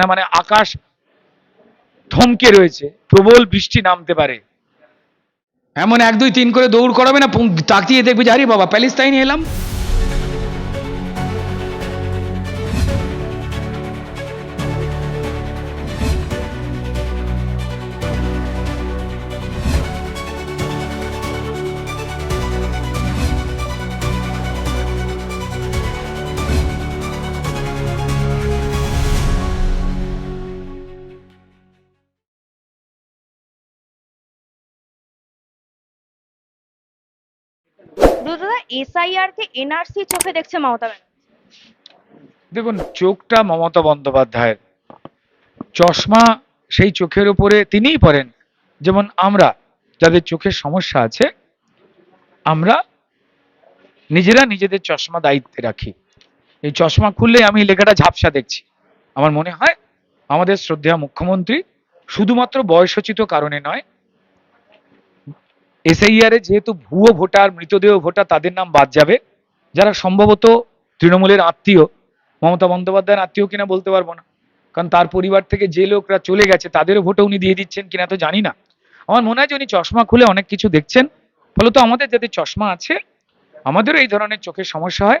না মানে আকাশ থমকে রয়েছে, প্রবল বৃষ্টি নামতে পারে। এমন এক, দুই, তিন করে দৌড় করাবে না তাকিয়ে দেখবে যে, আরে বাবা, প্যালেস্তাইনে এলাম। দাদা এসআইআর কে এনআরসি চোখে দেখছে মমতা দেখুন, চোখটা মমতা বন্দ্যোপাধ্যায়ের। চশমা সেই চোখের উপরে তিনিই পরেন। যেমন আমরা, যাদের চোখের সমস্যা আছে, আমরা নিজেরা নিজেদের চশমা দায়িত্বে রাখি। এই চশমা খুললে আমি লেখাটা ঝাপসা দেখছি। আমার মনে হয় আমাদের শ্রদ্ধেয় মুখ্যমন্ত্রী শুধুমাত্র বয়সোচিত কারণে নয় এসআইআর যেহেতু ভুয়ো ভোটার, মৃতদেহ ভোটার, তাদের নাম বাদ যাবে। যারা সম্ভবত তৃণমূলের আত্মীয়, মমতা বন্দ্যোপাধ্যায়ের আত্মীয় কিনা বলতে পারব না। কারণ তার পরিবার থেকে যে লোকরা চলে গেছে, তাদেরও ভোটে উনি দিয়ে দিচ্ছেন কিনা তো জানি না। আমার মনে হয় যে উনি চশমা খুলে অনেক কিছু দেখছেন। ফলত আমাদের যাদের চশমা আছে, আমাদেরও এই ধরনের চোখের সমস্যা হয়।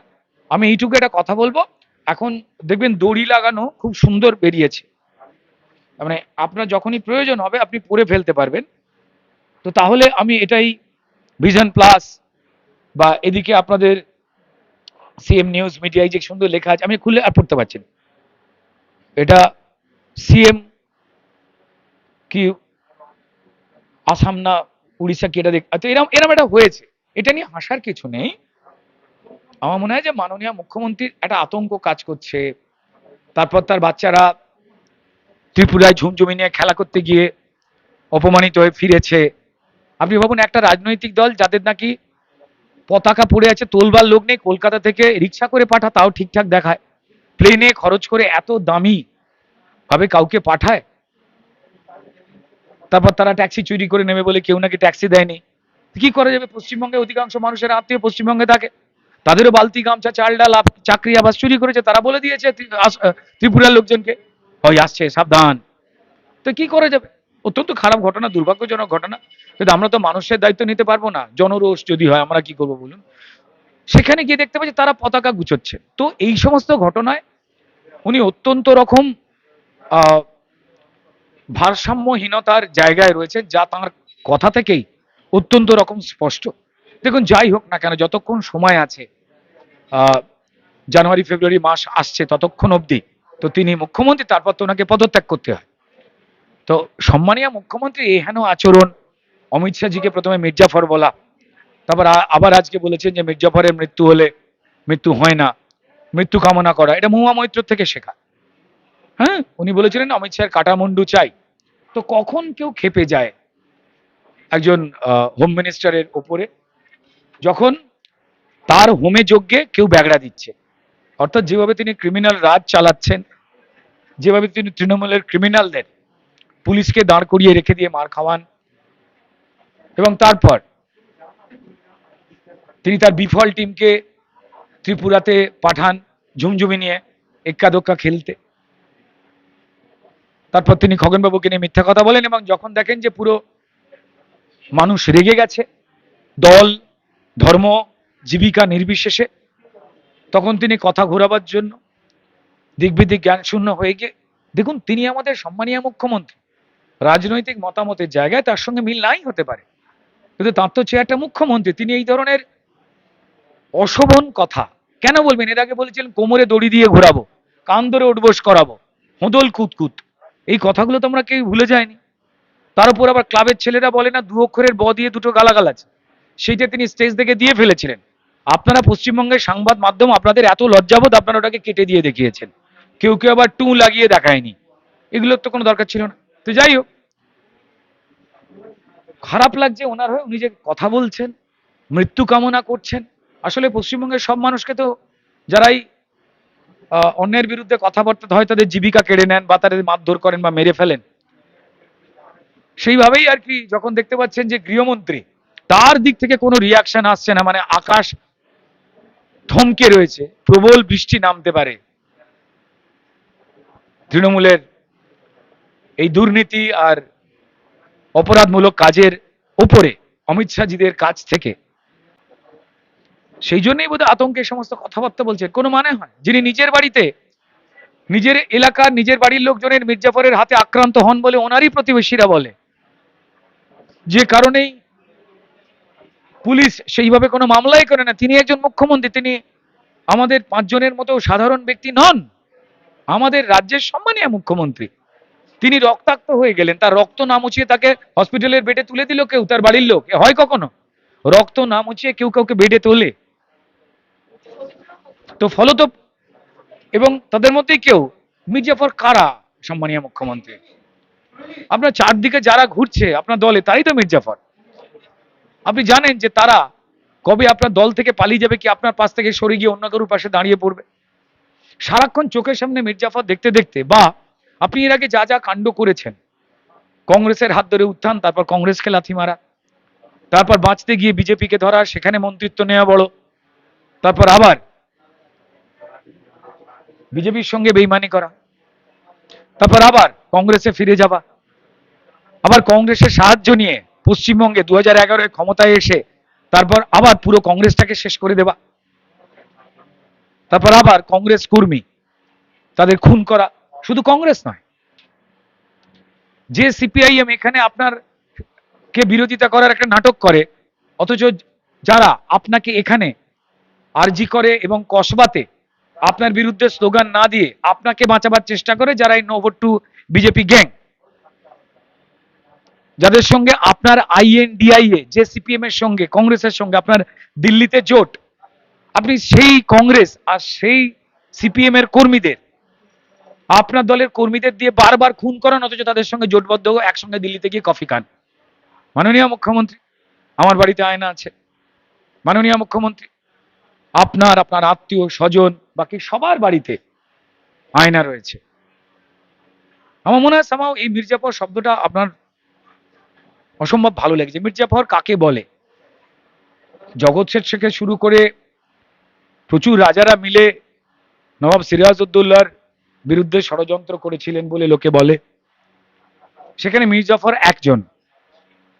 আমি এইটুকু একটা কথা বলব। এখন দেখবেন দড়ি লাগানো খুব সুন্দর বেরিয়েছে। মানে আপনার যখনই প্রয়োজন হবে, আপনি পরে ফেলতে পারবেন। তো তাহলে আমি এটাই ভিশন প্লাস বা এদিকে আপনাদের সিএম নিউজ মিডিয়ায় যে সুন্দর লেখা আছে, আমি খুলে আর পড়তে পারছি না। এটা সিএম কি আসাম না উড়িষ্যা কি এটা দেখ আচ্ছা এরম এরম এটা হয়েছে। এটা নিয়ে হাসার কিছু নেই। আমার মনে হয় যে মাননীয় মুখ্যমন্ত্রীর একটা আতঙ্ক কাজ করছে। তারপর তার বাচ্চারা ত্রিপুরায় ঝুমঝুমি নিয়ে খেলা করতে গিয়ে অপমানিত হয়ে ফিরেছে। আপনি ভাবুন, একটা রাজনৈতিক দল যাদের নাকি পতাকা পড়ে আছে, তোলবার লোক নেই, কলকাতা থেকে রিক্সা করে পাঠা তাও ঠিকঠাক দেখায়। প্লেনে খরচ করে এত দামি ভাবে কাউকে পাঠায়? তারপর তারা ট্যাক্সি চুরি করে নেবে বলে কেউ নাকি ট্যাক্সি দেয়নি। কি করা যাবে? পশ্চিমবঙ্গে অধিকাংশ মানুষের আত্মীয় পশ্চিমবঙ্গে থাকে। তাদেরও বালতি, গামছা, চাল, ডাল চাকরি, আবাস চুরি করেছে, তারা বলে দিয়েছে ত্রিপুরার লোকজনকে। ওই আসছে, সাবধান। তো কি করা যাবে? অত্যন্ত খারাপ ঘটনা, দুর্ভাগ্যজনক ঘটনা। কিন্তু আমরা তো মানুষের দায়িত্ব নিতে পারব না, জনরোষ যদি হয়, আমরা কি করব বলুন? সেখানে গিয়ে দেখতে পাচ্ছি তারা পতাকা গুছোচ্ছে তো এই সমস্ত ঘটনায় উনি অত্যন্ত রকম ভারসাম্যহীনতার জায়গায় রয়েছে যা তার কথা থেকেই অত্যন্ত রকম স্পষ্ট। দেখুন, যাই হোক না কেন, যতক্ষণ সময় আছে জানুয়ারি, ফেব্রুয়ারি মাস আসছে ততক্ষণ অবধি তো তিনি মুখ্যমন্ত্রী, তারপর তো ওনাকে পদত্যাগ করতে হয়। তো সম্মানীয় মুখ্যমন্ত্রী, এহেন আচরণ অমিত শাহজিকে প্রথমে মির্জাফর বলা, তারপর আবার আজকে বলেছেন যে মির্জাফরের মৃত্যু হলে মৃত্যু হয় না, মৃত্যু কামনা করা, এটা মহুয়া মৈত্র থেকে শেখা। হ্যাঁ উনি বলেছিলেন, অমিত শাহের কাটামুন্ডু চাই। তো কখন কেউ খেপে যায় একজন হোম মিনিস্টারের ওপরে, যখন তার হোমে যজ্ঞে কেউ ব্যাগড়া দিচ্ছে। অর্থাৎ যেভাবে তিনি ক্রিমিনাল রাজ চালাচ্ছেন, যেভাবে তিনি তৃণমূলের ক্রিমিনালদের পুলিশকে দাঁড় করিয়ে রেখে দিয়ে মার খাওয়ান। এবং তারপর তিনি তার বিফল টিমকে ত্রিপুরাতে পাঠান ঝুমঝুমি নিয়ে এক্কা দোক্কা খেলতে। তারপর তিনি খগনবাবুকে নিয়ে মিথ্যা কথা বলেন এবং যখন দেখেন যে পুরো মানুষ রেগে গেছে, দল, ধর্ম, জীবিকা নির্বিশেষে, তখন তিনি কথা ঘোরাবার জন্য দিকবিদিক জ্ঞান শূন্য হয়ে গিয়ে, দেখুন, তিনি আমাদের সম্মানীয় মুখ্যমন্ত্রী। রাজনৈতিক মতামতের জায়গায় তার সঙ্গে মিল নাই হতে পারে। কিন্তু তার তো চেয়ারটা মুখ্যমন্ত্রী, তিনি এই ধরনের অশোভন কথা কেন বলবেন? এর আগে বলেছিলেন, কোমরে দড়ি দিয়ে ঘোরাবো, কান ধরে উঠবোস করাবো, হোদল কুতকুত এই কথাগুলো তো আমরা কেউ ভুলে যায়নি। তার উপর আবার ক্লাবের ছেলেরা বলে না, দু অক্ষরের ব দিয়ে দুটো গালাগাল আছে। সেইটা তিনি স্টেজ থেকে দিয়ে ফেলেছিলেন। আপনারা পশ্চিমবঙ্গের সংবাদ মাধ্যম আপনাদের এত লজ্জাবোধ, আপনারা ওটাকে কেটে দিয়ে দেখিয়েছেন। কেউ কেউ আবার টু লাগিয়ে দেখায়নি। এগুলোর তো কোনো দরকার ছিল না। তো যাই হোক, খারাপ লাগছে ওনার হয়ে, উনি যে কথা বলছেন, মৃত্যু কামনা করছেন। আসলে পশ্চিমবঙ্গের সব মানুষকে তো যারাই অন্যের বিরুদ্ধে কথাবার্তা হয়, তাদের জীবিকা কেড়ে নেন বা তাদের মারধর করেন বা মেরে ফেলেন। সেইভাবেই আর কি যখন দেখতে পাচ্ছেন যে গৃহমন্ত্রী, তার দিক থেকে কোনো রিয়াকশন আসছে না মানে আকাশ থমকে রয়েছে, প্রবল বৃষ্টি নামতে পারে। তৃণমূলের এই দুর্নীতি আর অপরাধমূলক কাজের উপরে অমিত শাহজিদের কাছ থেকে। সেই জন্যই বোধহয় আতঙ্কে সমস্ত কথাবার্তা বলছে। কোনো মানে হয়? যিনি নিজের বাড়িতে, নিজের এলাকার নিজের বাড়ির লোকজনের মির্জাফরের হাতে আক্রান্ত হন বলে ওনারই প্রতিবেশীরা বলে। যে কারণেই পুলিশ সেইভাবে কোনো মামলাই করে না। তিনি একজন মুখ্যমন্ত্রী, তিনি আমাদের পাঁচজনের মতো সাধারণ ব্যক্তি নন। আমাদের রাজ্যের সম্মানীয় মুখ্যমন্ত্রী। তিনি রক্তাক্ত হয়ে গেলেন। তার রক্ত না মুছিয়ে তাকে হসপিটালের বেডে তুলে দিল কেউ, তার বাড়ির লোক। হয় কখনো? রক্ত না মুছিয়ে কেউ কাউকে বেডে তোলে? তো ফলত এবং তাদের মধ্যেই কেউ? মির্জাফর কারা, সম্মানীয় মুখ্যমন্ত্রী? আপনার চারদিকে যারা ঘুরছে আপনার দলে তাই তো মির্জাফর। আপনি জানেন যে তারা কবে আপনার দল থেকে পালিয়ে যাবে কি আপনার পাশ থেকে সরে গিয়ে অন্য কারোর পাশে দাঁড়িয়ে পড়বে? সারাক্ষণ চোখের সামনে মির্জাফর দেখতে দেখতে বা আপনি এর আগে যা যা কাণ্ড করেছেন, কংগ্রেসের হাত ধরে উত্থান, তারপর কংগ্রেসকে লাথি মারা, তারপর বাঁচতে গিয়ে বিজেপিকে ধরা, সেখানে মন্ত্রিত্ব নেওয়া বড় তারপর আবার বিজেপির সঙ্গে বেইমানি করা, তারপর আবার কংগ্রেসে ফিরে যাওয়া, আবার কংগ্রেসের সাহায্য নিয়ে পশ্চিমবঙ্গে দু হাজার ক্ষমতায় এসে, তারপর আবার পুরো কংগ্রেসটাকে শেষ করে দেওয়া, তারপর আবার কংগ্রেস কর্মী তাদের খুন করা শুধু কংগ্রেস নয়। যে সিপিআইএম এখানে আপনার কে বিরোধিতা করার একটা নাটক করে, অথচ যারা আপনাকে এখানে আরজি করে এবং কসবাতে আপনার বিরুদ্ধে স্লোগান না দিয়ে আপনাকে বাঁচাবার চেষ্টা করে, যারা এই নোভোট টু বিজেপি গ্যাং যাদের সঙ্গে আপনার আইএনডিআইএ যে সিপিএম এর সঙ্গে, কংগ্রেসের সঙ্গে, আপনার দিল্লিতে জোট, আপনি সেই কংগ্রেস আর সেই সিপিএম এর কর্মীদের আপনার দলের কর্মীদের দিয়ে বারবার খুন করান, অথচ তাদের সঙ্গে জোটবদ্ধ একসঙ্গে দিল্লিতে গিয়ে কফি খান। মাননীয় মুখ্যমন্ত্রী, আমার বাড়িতে আয়না আছে। মাননীয় মুখ্যমন্ত্রী, আপনার আপনার আত্মীয়, স্বজন, বাকি সবার বাড়িতে আয়না রয়েছে। আমার মনে হয় সামাও এই মির্জাফর শব্দটা আপনার অসম্ভব ভালো লেগেছে। মির্জাফর কাকে বলে? জগৎ শেঠ থেকে শুরু করে প্রচুর রাজারা মিলে নবাব সিরাজউদ্দৌলার বিরুদ্ধে ষড়যন্ত্র করেছিলেন বলে লোকে বলে। সেখানে মির্জাফর একজন।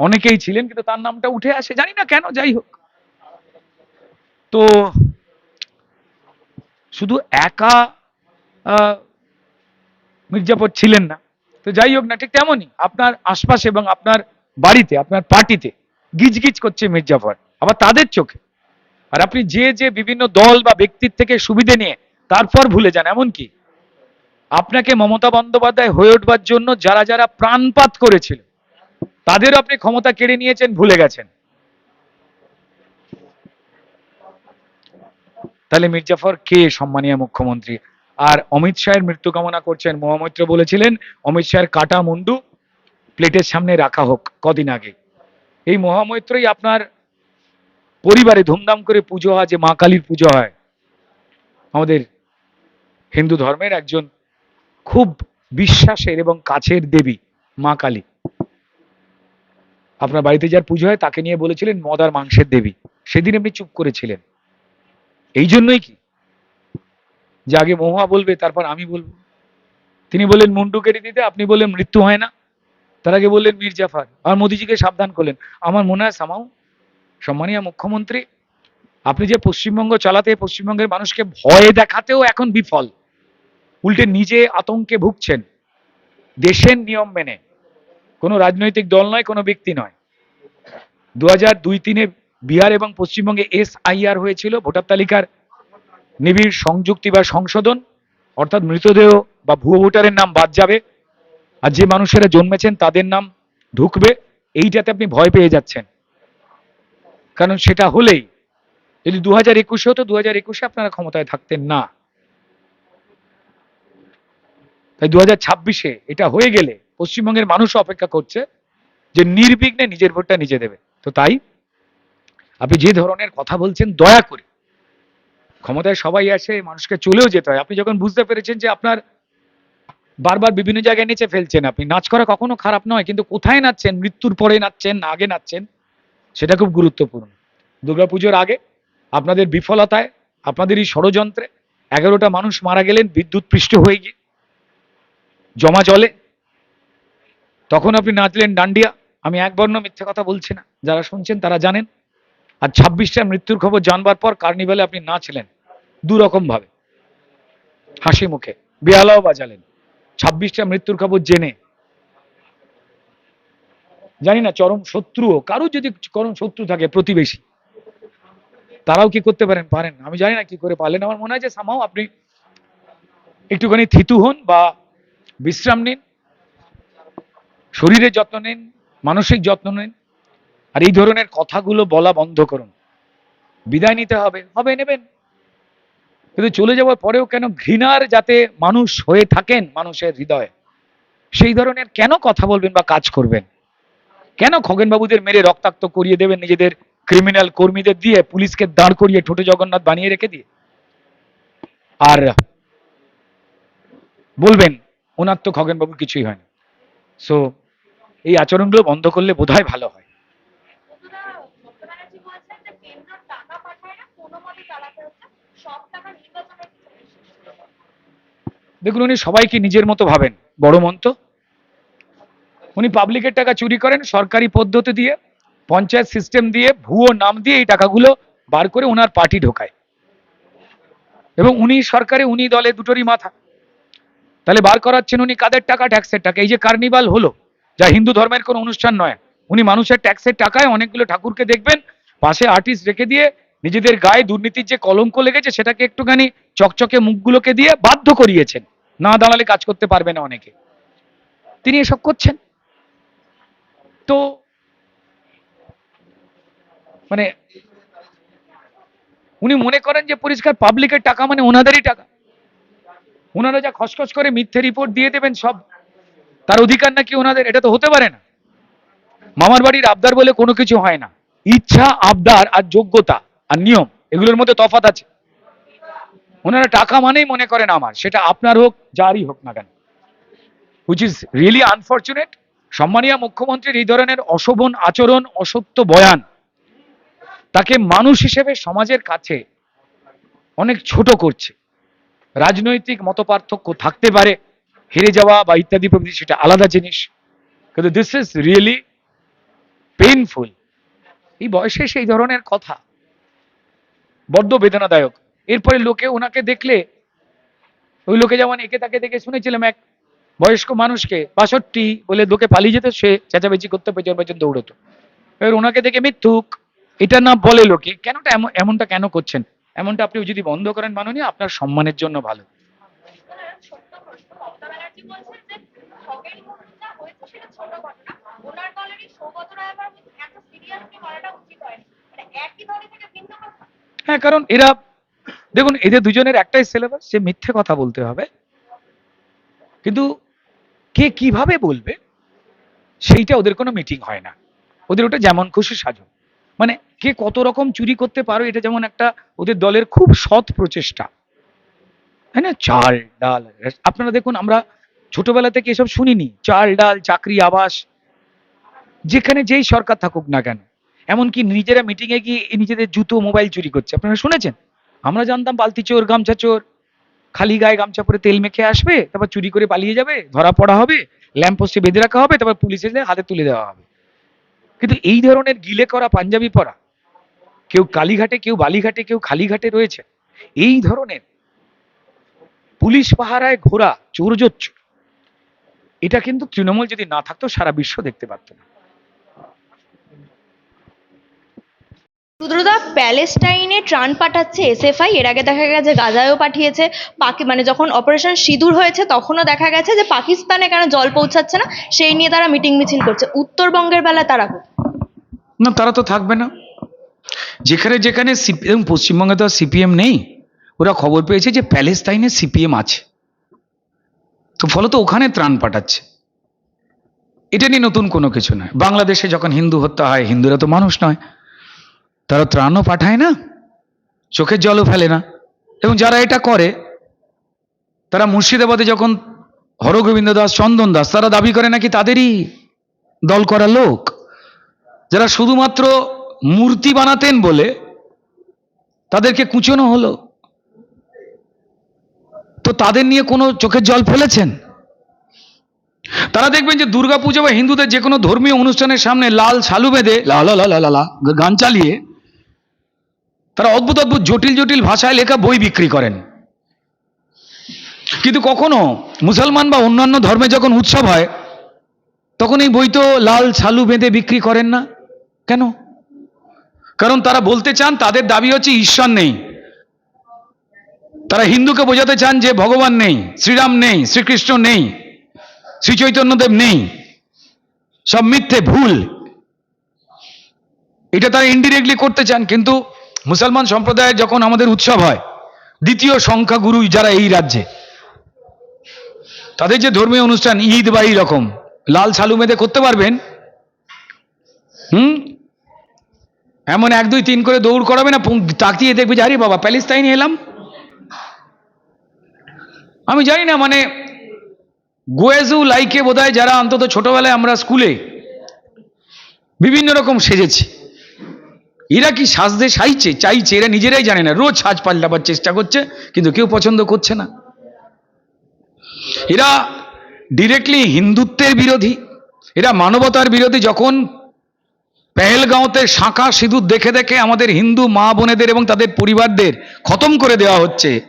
অনেকেই ছিলেন, কিন্তু তার নামটা উঠে আসে। জানি না কেন, যাই হোক। তো শুধু একা মির্জাফর ছিলেন না। তো যাই হোক না, ঠিক তেমনই আপনার আশপাশে এবং আপনার বাড়িতে, আপনার পার্টিতে গিজগিজ করছে মির্জাফর আবার তাদের চোখে। আর আপনি যে যে বিভিন্ন দল বা ব্যক্তির থেকে সুবিধে নিয়ে তারপর ভুলে যান এমন কি আপনাকে মমতা বন্দ্যোপাধ্যায় হয়ে উঠবার জন্য যারা যারা প্রাণপাত করেছিল, তাদেরও আপনি ক্ষমতা কেড়ে নিয়েছেন, ভুলে গেছেন। তাহলে মির্জাফর কে সম্মানীয় মুখ্যমন্ত্রী? আর অমিত শাহের মৃত্যু কামনা করছেন মহামৈত্র বলেছিলেন, অমিত শাহের কাটা মুন্ডু প্লেটের সামনে রাখা হোক কদিন আগে। এই মহামৈত্রই আপনার পরিবারে ধুমধাম করে পুজো হয়, যে মা কালীর পুজো হয়। আমাদের হিন্দু ধর্মের একজন খুব বিশ্বাসের এবং কাছের দেবী, মা কালী। আপনার বাড়িতে যার পুজো হয়, তাকে নিয়ে বলেছিলেন মদ আর মাংসের দেবী। সেদিন আপনি চুপ করেছিলেন। এই জন্যই কি? যে আগে মহুয়া বলবে, তারপর আমি বলব। তিনি বললেন, মুন্ডু কেটে দিতে, আপনি বললেন, মৃত্যু হয় না। তার আগে বললেন, মীর জাফার, আর মোদিজিকে সাবধান করলেন। আমার মনে হয়, সামাও সম্মানীয় মুখ্যমন্ত্রী, আপনি যে পশ্চিমবঙ্গ চালাতে, পশ্চিমবঙ্গের মানুষকে ভয় দেখাতেও এখন বিফল। উল্টে নিজে আতঙ্কে ভুগছেন। দেশের নিয়ম মেনে। কোনো রাজনৈতিক দল নয়, কোনো ব্যক্তি নয়। দু হাজার দুই তিনে বিহার এবং পশ্চিমবঙ্গে এস আইআর হয়েছিল। ভোটার তালিকার নিবিড় সংযুক্তি বা সংশোধন, অর্থাৎ মৃতদেহ বা ভুয়ো ভোটারের নাম বাদ যাবে। আর যে মানুষেরা জন্মেছেন তাদের নাম ঢুকবে। এইটাতে আপনি ভয় পেয়ে যাচ্ছেন। কারণ সেটা হলেই, যদি দু হাজার একুশে হতো দু হাজার একুশে আপনারা ক্ষমতায় থাকতেন না। তাই দু ছাব্বিশে এটা হয়ে গেলে পশ্চিমবঙ্গের মানুষ অপেক্ষা করছে যে নির্বিঘ্নে নিজের ভোটটা নিজে দেবে। তো তাই আপনি যে ধরনের কথা বলছেন, দয়া করে। ক্ষমতায় সবাই আসে, মানুষকে চলেও যেতে হয়। আপনি যখন বুঝতে পেরেছেন যে আপনার বারবার বিভিন্ন জায়গায় নেচে ফেলছেন আপনি, নাচ করা কখনো খারাপ নয়, কিন্তু কোথায় নাচছেন, মৃত্যুর পরে নাচছেন, না আগে নাচছেন, সেটা খুব গুরুত্বপূর্ণ। দুর্গাপুজোর আগে আপনাদের বিফলতায়, আপনাদের এই ষড়যন্ত্রে এগারোটা মানুষ মারা গেলেন বিদ্যুৎ পৃষ্ঠ হয়ে গিয়ে। জমা জলে। তখন আপনি নাচলেন ডান্ডিয়া। আমি এক বর্ণ মিথ্যে কথা বলছি না। যারা শুনছেন তারা জানেন। আর ছাব্বিশটা মৃত্যুর খবর জানবার পর কার্নিভালে আপনি নাচলেন দু রকম ভাবে। হাসি মুখে। বেহালাও বাজালেন। ছাব্বিশটা মৃত্যুর খবর জেনে। জানি না, চরম শত্রুও। কারও যদি চরম শত্রু থাকে, প্রতিবেশী। তারাও কি করতে পারেন? পারেন। আমি জানি না কি করে পারলেন। আমার মনে হয় যে সামাও আপনি একটুখানি থিতু হন বা বিশ্রাম নিন শরীরের যত্ন নিন, মানসিক যত্ন নিন, আর এই ধরনের কথাগুলো বলা বন্ধ করুন। বিদায় নিতে হবে হবে, নেবেন। কিন্তু চলে যাওয়ার পরেও কেন ঘৃণার যাতে মানুষ হয়ে থাকেন মানুষের হৃদয়ে, সেই ধরনের কেন কথা বলবেন বা কাজ করবেন? কেন খগেনবাবুদের মেরে রক্তাক্ত করিয়ে দেবেন নিজেদের ক্রিমিনাল কর্মীদের দিয়ে, পুলিশকে দাঁড় করিয়ে ঠোঁটে জগন্নাথ বানিয়ে রেখে দিয়ে? আর বলবেন ওনার তো খগেনবাবুর কিছুই হয়নি সো এই আচরণগুলো বন্ধ করলে বোধহয় ভালো হয়। না। দেখুন, উনি সবাইকে নিজের মতো ভাবেন। বড় মন্ত উনি পাবলিকের টাকা চুরি করেন, সরকারি পদ্ধতি দিয়ে, পঞ্চায়েত সিস্টেম দিয়ে, ভুয়ো নাম দিয়ে এই টাকাগুলো বার করে ওনার পার্টি ঢোকায়। এবং উনি সরকারে, উনি দলে দুটোরই মাথা। তাহলে বার করাচ্ছেন উনি কাদের টাকা? ট্যাক্সের টাকা। এই যে কার্নিভাল হলো, যা হিন্দু ধর্মের কোনো অনুষ্ঠান নয়, উনি মানুষের ট্যাক্সের টাকায় অনেকগুলো ঠাকুরকে দেখবেন, পাশে আর্টিস্ট রেখে দিয়ে নিজেদের গায়ে দুর্নীতির যে কলঙ্ক লেগেছে, সেটাকে একটুখানি চকচকে মুখগুলোকে দিয়ে বাধ্য করিয়েছেন। না দাঁড়ালে কাজ করতে পারবে না অনেকে। তিনি এসব করছেন। তো মানে উনি মনে করেন যে পরিষ্কার পাবলিকের টাকা মানে ওনাদেরই টাকা। ওনারা যা খসখস করে মিথ্যে রিপোর্ট দিয়ে দেবেন সব, তার অধিকার নাকি ওনাদের? এটা তো হতে পারে না। মামার বাড়ির আবদার বলে কোনো কিছু হয় না। ইচ্ছা, আবদার আর যোগ্যতা আর নিয়ম, এগুলোর মধ্যে তফাৎ আছে। ওনারা টাকা মানেই মনে করেন আমার, সেটা আপনার হোক, যারই হোক না কেন। হুইচ ইজ রিয়েলি আনফর্চুনেট সম্মানীয় মুখ্যমন্ত্রীর এই ধরনের অশোভন আচরণ, অসত্য বয়ান, তাকে মানুষ হিসেবে সমাজের কাছে অনেক ছোট করছে। রাজনৈতিক মতপার্থক্য থাকতে পারে, হেরে যাওয়া বা ইত্যাদি প্রভৃতি, সেটা আলাদা জিনিস। কিন্তু দিস ইজ রিয়েলি পেইনফুল এই বয়সে সেই ধরনের কথা বড্ড বেদনাদায়ক। এরপরে লোকে ওনাকে দেখলে, ওই লোকে যেমন একে তাকে দেখে শুনেছিলাম এক বয়স্ক মানুষকে, বাষট্টি বলে লোকে পালিয়ে যেত, সে চেঁচামেচি করতে, পেছন পেছন দৌড়তো। এবার ওনাকে দেখে মিথ্যুক, এটা না বলে লোকে, কেনটা এমন এমনটা কেন করছেন? এমনটা আপনি যদি বন্ধ করেন মাননীয়, আপনার সম্মানের জন্য ভালো। হ্যাঁ কারণ এরা, দেখুন, এদের দুজনের একটাই সিলেবাস সে মিথ্যে কথা বলতে হবে। কিন্তু কে কীভাবে বলবে, সেইটা ওদের কোনো মিটিং হয় না। ওদের ওটা যেমন খুশি সাজো। মানে কে কত রকম চুরি করতে পারো, এটা যেমন একটা ওদের দলের খুব সৎ প্রচেষ্টা। তাই না? চাল, ডাল আপনারা দেখুন, আমরা ছোটবেলা থেকে এসব শুনিনি। চাল, ডাল, চাকরি, আবাস, যেখানে যেই সরকার থাকুক না কেন। এমনকি নিজেরা মিটিং এ গিয়ে নিজেদের জুতো মোবাইল চুরি করছে। আপনারা শুনেছেন? আমরা জানতাম, বালতি চোর, গামছা চোর। খালি গায়ে গামছা পরে তেল মেখে আসবে, তারপর চুরি করে পালিয়ে যাবে, ধরা পড়া হবে, ল্যাম্প পোস্টে বেঁধে রাখা হবে, তারপর পুলিশ হাতে তুলে দেওয়া হবে। কিন্তু এই ধরনের গিলে করা পাঞ্জাবি পরা কেউ কালীঘাটে কেউ বালিঘাটে কেউ খালিঘাটে রয়েছে। এই ধরনের পুলিশ পাহারায় ঘোরা চোর এটা কিন্তু তৃণমূল যদি না থাকতো সারা বিশ্ব দেখতে পারতো না। রুদ্রদা প্যালেস্টাইনে ত্রাণ পাঠাচ্ছে এসএফআই এর আগে দেখা গেছে গাজায়ও পাঠিয়েছে পাকি মানে যখন অপারেশন সিঁদুর হয়েছে তখনও দেখা গেছে যে পাকিস্তানে কেন জল পৌঁছাচ্ছে না সেই নিয়ে তারা মিটিং মিছিল করছে। উত্তরবঙ্গের বেলায় তারা না তারা তো থাকবে না। যেখানে যেখানে সিপিএম পশ্চিমবঙ্গে তো সিপিএম নেই, ওরা খবর পেয়েছে যে প্যালেস্তাইনে সিপিএম আছে। তো ফলত ওখানে ত্রাণ পাঠাচ্ছে। এটা নিয়ে নতুন কোনো কিছু নয়। বাংলাদেশে যখন হিন্দু হত্যা হয়, হিন্দুরা তো মানুষ নয়, তারা ত্রাণও পাঠায় না, চোখের জলও ফেলে না। এবং যারা এটা করে, তারা মুর্শিদাবাদে যখন হরগোবিন্দ দাস, চন্দন দাস, তারা দাবি করে নাকি তাদেরই দল করা লোক। যারা শুধুমাত্র মূর্তি বানাতেন বলে তাদেরকে কুচনো হলো। তো তাদের নিয়ে কোনো চোখের জল ফেলেছেন? তারা দেখবেন যে দুর্গাপুজো বা হিন্দুদের যে কোনো ধর্মীয় অনুষ্ঠানের সামনে লাল শালু বেঁধে, লা লা লা লা লা লা, গান চালিয়ে তারা অদ্ভুত অদ্ভুত, জটিল জটিল ভাষায় লেখা বই বিক্রি করেন। কিন্তু কখনো মুসলমান বা অন্যান্য ধর্মে যখন উৎসব হয়, তখন এই বই তো লাল ছালু বেঁধে বিক্রি করেন না। কেন? কারণ তারা বলতে চান, তাদের দাবি হচ্ছে ঈশ্বর নেই। তারা হিন্দুকে বোঝাতে চান যে ভগবান নেই, শ্রীরাম নেই, শ্রীকৃষ্ণ নেই শ্রী চৈতন্যদেব নেই। সব মিথ্যে, ভুল। এটা তারা ইনডিরেক্টলি করতে চান, কিন্তু মুসলমান সম্প্রদায়ের যখন আমাদের উৎসব হয়, দ্বিতীয় সংখ্যাগুরু যারা এই রাজ্যে, তাদের যে ধর্মীয় অনুষ্ঠান ঈদ বা এই রকম, লাল সালু মেদে করতে পারবেন? হুম? এমন এক, দুই, তিন করে দৌড় করাবে না তাকিয়ে দেখবে যে বাবা, প্যালেস্তাইনে এলাম। আমি জানি না মানে গোয়েজু লাইকে বোধহয় যারা অন্তত ছোটবেলায় আমরা স্কুলে বিভিন্ন রকম সেজেছি। এরা কি সাজতে চাইছে? চাইছে, এরা নিজেরাই জানে না। রোজ সাজ পাল্টাবার চেষ্টা করছে, কিন্তু কেউ পছন্দ করছে না। এরা ডিরেক্টলি হিন্দুত্বের বিরোধী। এরা মানবতার বিরোধী, যখন পেহেলগাঁওতে শাঁখা সিঁদুর দেখে দেখে আমাদের হিন্দু মা বোনেদের এবং তাদের পরিবারদের খতম করে দেওয়া হচ্ছে।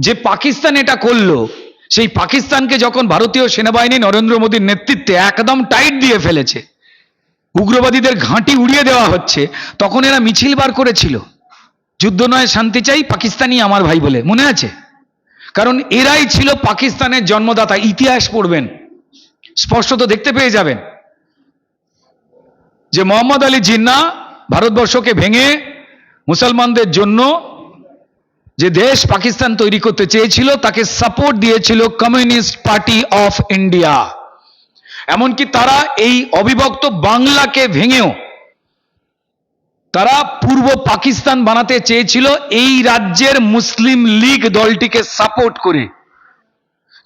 যে পাকিস্তান এটা করল, সেই পাকিস্তানকে যখন ভারতীয় সেনাবাহিনী নরেন্দ্র মোদীর নেতৃত্বে একদম টাইট দিয়ে ফেলেছে, উগ্রবাদীদের ঘাঁটি উড়িয়ে দেওয়া হচ্ছে, তখন এরা মিছিল বার করেছিল। যুদ্ধ নয়, শান্তি চাই পাকিস্তানি আমার ভাই বলে, মনে আছে? কারণ এরাই ছিল পাকিস্তানের জন্মদাতা, ইতিহাস পড়বেন স্পষ্টত দেখতে পেয়ে যাবেন। যে মোহাম্মদ আলী জিন্না ভারতবর্ষকে ভেঙে মুসলমানদের জন্য যে দেশ পাকিস্তান তৈরি করতে চেয়েছিল, তাকে সাপোর্ট দিয়েছিল কমিউনিস্ট পার্টি অফ ইন্ডিয়া এমনকি তারা এই অবিভক্ত বাংলাকে ভেঙেও তারা পূর্ব পাকিস্তান বানাতে চেয়েছিল এই রাজ্যের মুসলিম লীগ দলটিকে সাপোর্ট করে।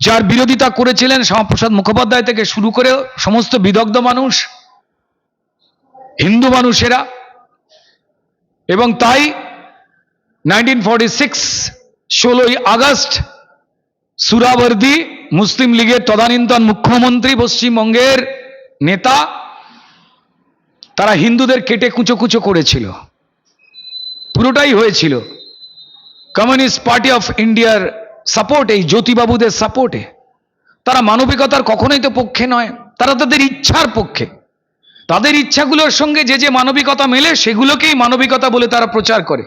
যার বিরোধিতা করেছিলেন শ্যামাপ্রসাদ মুখোপাধ্যায় থেকে শুরু করে সমস্ত বিদগ্ধ মানুষ। হিন্দু মানুষেরা। এবং তাই নাইনটিন ফর্টি সিক্স ষোলোই আগস্ট সুরাবর্দি মুসলিম লীগের তদানীন্তন মুখ্যমন্ত্রী পশ্চিমবঙ্গের নেতা, তারা হিন্দুদের কেটে কুচো কুচো করেছিল। পুরোটাই হয়েছিল। কমিউনিস্ট পার্টি অফ ইন্ডিয়ার সাপোর্ট এই জ্যোতিবাবুদের সাপোর্টে তারা মানবিকতার কখনোই তো পক্ষে নয়, তারা তাদের ইচ্ছার পক্ষে। তাদের ইচ্ছাগুলোর সঙ্গে যে যে মানবিকতা মেলে, সেগুলোকেই মানবিকতা বলে তারা প্রচার করে।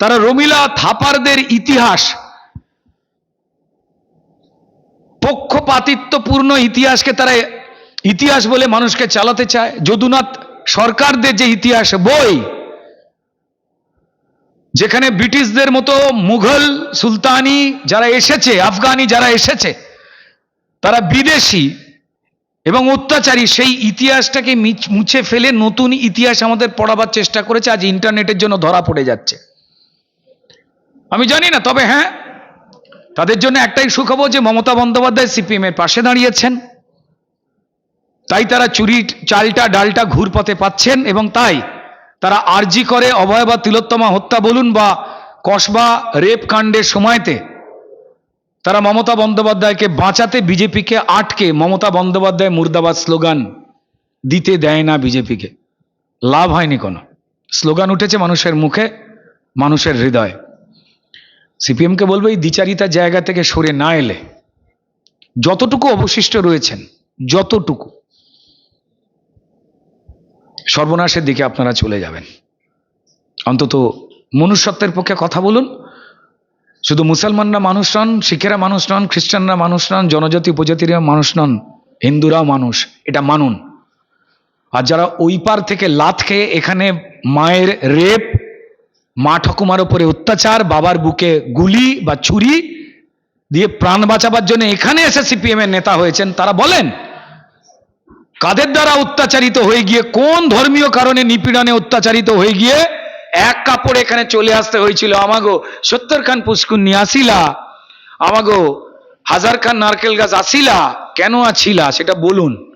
তারা রমিলা থাপারদের ইতিহাস, পক্ষপাতিত্বপূর্ণ ইতিহাসকে তারা ইতিহাস বলে মানুষকে চালাতে চায়। যদুনাথ সরকারদের যে ইতিহাস বই, যেখানে ব্রিটিশদের মতো মুঘল সুলতানি যারা এসেছে, আফগানি যারা এসেছে, তারা বিদেশি এবং অত্যাচারী, সেই ইতিহাসটাকে মুছে ফেলে নতুন ইতিহাস আমাদের পড়াবার চেষ্টা করেছে, আজ ইন্টারনেটের জন্য ধরা পড়ে যাচ্ছে। আমি জানি না, তবে হ্যাঁ তাদের জন্য একটাই সুখবর যে মমতা বন্দ্যোপাধ্যায় সিপিএম এর পাশে দাঁড়িয়েছেন। তাই তারা চুরি, চালটা, ডালটা ঘুরপথে পাচ্ছেন এবং তাই তারা আরজি করে অভয় বা তিলোত্তমা হত্যা বলুন বা কসবা রেপ কাণ্ডের সময়তে তারা মমতা বন্দ্যোপাধ্যায়কে বাঁচাতে বিজেপিকে আটকে, মমতা বন্দ্যোপাধ্যায় মুর্দাবাদ স্লোগান দিতে দেয় না বিজেপিকে। লাভ হয়নি কোনো। স্লোগান উঠেছে মানুষের মুখে, মানুষের হৃদয়। সিপিএমকে বলব, এই দ্বিচারিতার জায়গা থেকে সরে না এলে যতটুকু অবশিষ্ট রয়েছেন, যতটুকু, সর্বনাশের দিকে আপনারা চলে যাবেন। অন্তত মনুষ্যত্বের পক্ষে কথা বলুন শুধু মুসলমানরা মানুষ নন, শিখেরা মানুষ নন, খ্রিস্টানরা মানুষ নন, জনজাতি, উপজাতিরা মানুষ নন, হিন্দুরাও মানুষ, এটা মানুন। আর যারা ওই পার থেকে লাথ খেয়ে এখানে মায়ের রেপ, মা ঠাকুমার ওপরে অত্যাচার, বাবার বুকে গুলি বা ছুরি দিয়ে প্রাণ বাঁচাবার জন্য এখানে এসে সিপিএম এর নেতা হয়েছেন, তারা বলেন, কাদের দ্বারা অত্যাচারিত হয়ে গিয়ে, কোন ধর্মীয় কারণে নিপীড়নে অত্যাচারিত হয়ে গিয়ে এক কাপড় এখানে চলে আসতে হয়েছিল। আমাগো সত্তর খান পুষ্কুর নিয়ে আসিলা? আমাগো হাজার খান নারকেল গাছ আসিলা? কেন আছিলা সেটা বলুন।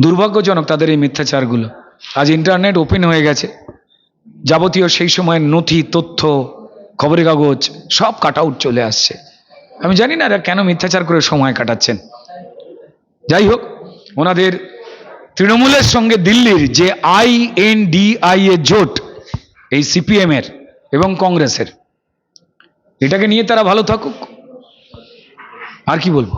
দুর্ভাগ্যজনক তাদের এই মিথ্যাচারগুলো। আজ ইন্টারনেট ওপেন হয়ে গেছে। যাবতীয় সেই সময়ের নথি, তথ্য, খবরের কাগজ, সব কাট আউট চলে আসছে। আমি জানি না এরা কেন মিথ্যাচার করে সময় কাটাচ্ছেন। যাই হোক, ওনাদের তৃণমূলের সঙ্গে দিল্লির যে I N D I A জোট, এই সিপিএম এর এবং কংগ্রেসের, এটাকে নিয়ে তারা ভালো থাকুক। আর কি বলব?